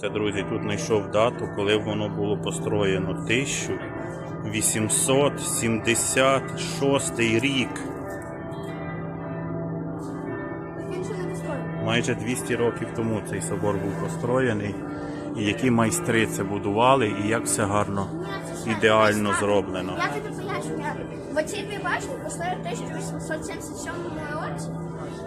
Це, друзі, тут знайшов дату, коли воно було построєно. 1876 рік. Майже 200 років тому цей собор був построєний. І які майстри це будували, і як все гарно, ідеально зроблено. Я тобі поясню. В цій башні построїли в 1877 році,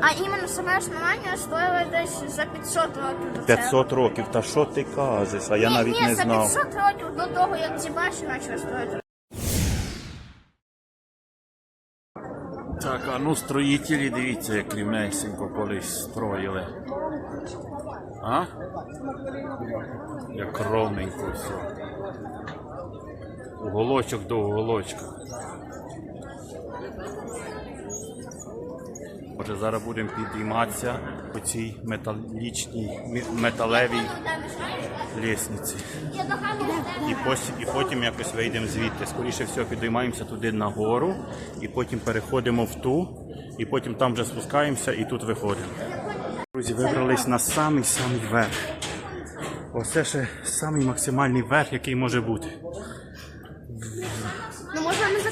а іменно саме основання стоїло десь за 500 років до цього. 500 років, та що ти кажеш? А я ні, навіть ні, не за знав. 500 років до того, як ці башні почали строїти. Так, а ну строїтелі, дивіться, як рівнесенько колись строїли. А? Як ровненько все. Уголочок до уголочка. Отже, зараз будемо підійматися по цій металічній, металевій лісниці. І потім, і потім якось вийдемо звідти. Скоріше всього підіймаємося туди нагору, і потім переходимо в ту, і потім там вже спускаємося і тут виходимо. Друзі, вибрались на самий самий верх. Оце ще самий максимальний верх, який може бути. ну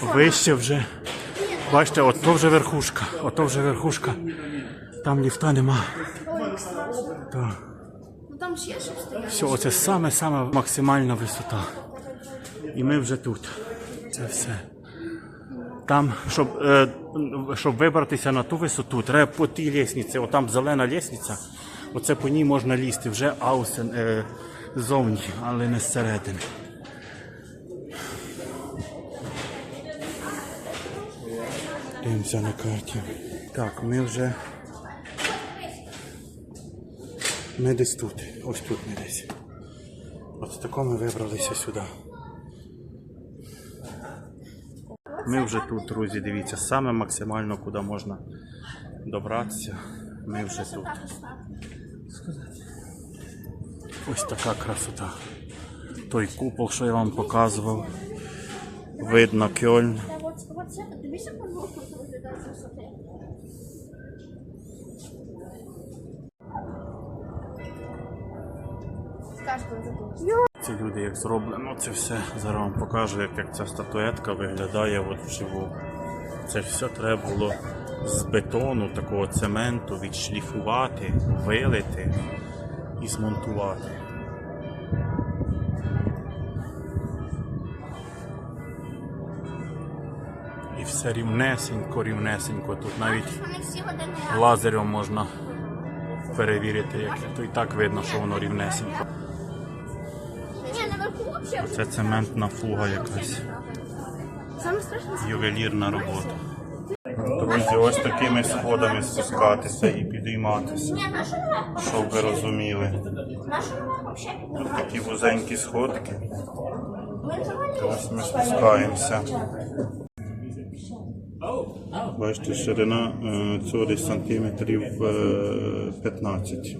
не. Вище вже. Бачите, ото вже верхушка. Ото вже верхушка. Там ліфта нема. Так. Ну. Все, оце саме-саме максимальна висота. І ми вже тут. Це все. Там, щоб, е, щоб вибратися на ту висоту, треба по тій лісниці. Отам зелена лісниця. Оце по ній можна лізти вже аусен е, зовні, але не зсередини. Дивимося на карті. Так, ми вже. Ми десь тут. Ось тут ми десь. От тако ми вибралися сюди. Ми вже тут, друзі, дивіться, саме максимально, куди можна добратися. Ми вже тут. Ось така красота. Той купол, що я вам показував. Видно Кьольн. Та от, от це, дивіться, по це виглядає з висоти. Скажи, коли задумаєшся. Ці люди як зроблено, це все зараз вам покажу, як, як ця статуетка виглядає от вживу. Це все треба було з бетону, такого цементу відшліфувати, вилити і змонтувати. І все рівнесенько, рівнесенько. Тут навіть лазером можна перевірити, як то і так видно, що воно рівнесенько. Ні, наверху взагалі. Це цементна фуга якась. Ювелірна робота. Друзі, ось такими сходами спускатися і підійматися, щоб ви розуміли. Тут такі вузенькі сходки. Ось ми спускаємося. Бачите, ширина е, цього десь сантиметрів е, 15.